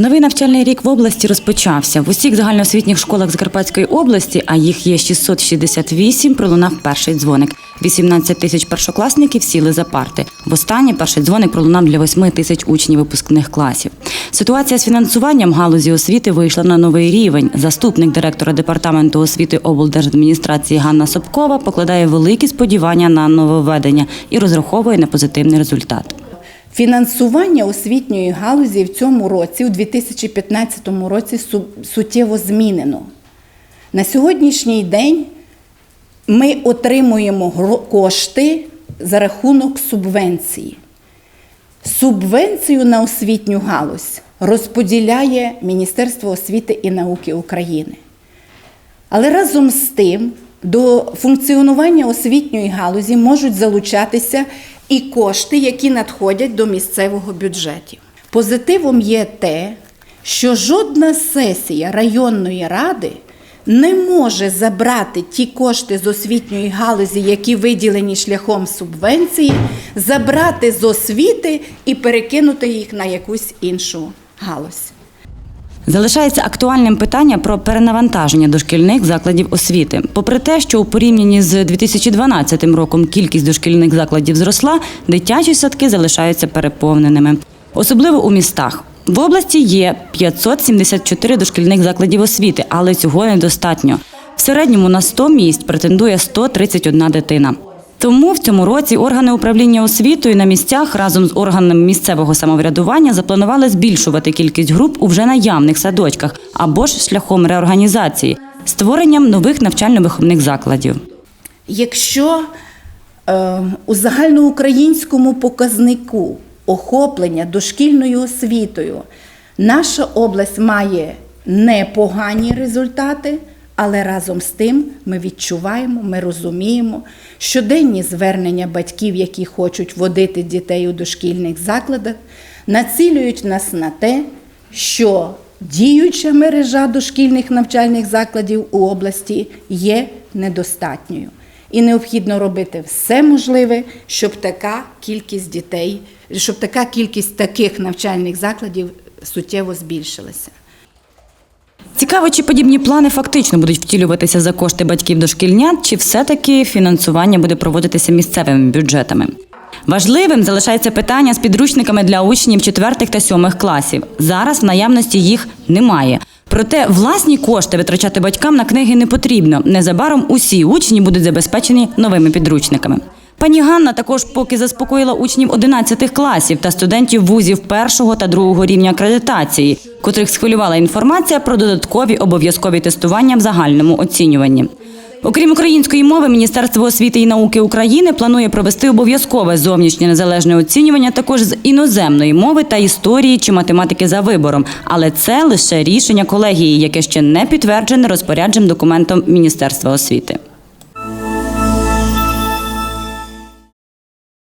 Новий навчальний рік в області розпочався. В усіх загальноосвітніх школах Закарпатської області, а їх є 668, пролунав перший дзвоник. 18 тисяч першокласників сіли за парти. Востаннє перший дзвоник пролунав для 8 тисяч учнів випускних класів. Ситуація з фінансуванням галузі освіти вийшла на новий рівень. Заступник директора департаменту освіти облдержадміністрації Ганна Собкова покладає великі сподівання на нововведення і розраховує на позитивний результат. Фінансування освітньої галузі в цьому році, у 2015 році, су- суттєво змінено. На сьогоднішній день ми отримуємо кошти за рахунок субвенції. Субвенцію на освітню галузь розподіляє Міністерство освіти і науки України. Але разом з тим до функціонування освітньої галузі можуть залучатися і кошти, які надходять до місцевого бюджетів. Позитивом є те, що жодна сесія районної ради не може забрати ті кошти з освітньої галузі, які виділені шляхом субвенції, забрати з освіти і перекинути їх на якусь іншу галузь. Залишається актуальним питання про перенавантаження дошкільних закладів освіти. Попри те, що у порівнянні з 2012 роком кількість дошкільних закладів зросла, дитячі садки залишаються переповненими, особливо у містах. В області є 574 дошкільних закладів освіти, але цього недостатньо. В середньому на 100 місць претендує 131 дитина. Тому в цьому році органи управління освітою на місцях разом з органами місцевого самоврядування запланували збільшувати кількість груп у вже наявних садочках або ж шляхом реорганізації, створенням нових навчально-виховних закладів. Якщо е, у загальноукраїнському показнику охоплення дошкільною освітою наша область має непогані результати, але разом з тим ми відчуваємо, ми розуміємо, щоденні звернення батьків, які хочуть водити дітей у дошкільних закладах, націлюють нас на те, що діюча мережа дошкільних навчальних закладів у області є недостатньою. І необхідно робити все можливе, щоб така кількість дітей, щоб така кількість таких навчальних закладів суттєво збільшилася. Цікаво, чи подібні плани фактично будуть втілюватися за кошти батьків дошкільнят, чи все-таки фінансування буде проводитися місцевими бюджетами. Важливим залишається питання з підручниками для учнів 4 та 7 класів. Зараз в наявності їх немає. Проте власні кошти витрачати батькам на книги не потрібно. Незабаром усі учні будуть забезпечені новими підручниками. Пані Ганна також поки заспокоїла учнів 11 класів та студентів вузів першого та другого рівня акредитації, котрих схвилювала інформація про додаткові обов'язкові тестування в загальному оцінюванні. Окрім української мови, Міністерство освіти і науки України планує провести обов'язкове зовнішнє незалежне оцінювання також з іноземної мови та історії чи математики за вибором. Але це лише рішення колегії, яке ще не підтверджене розпорядженим документом Міністерства освіти.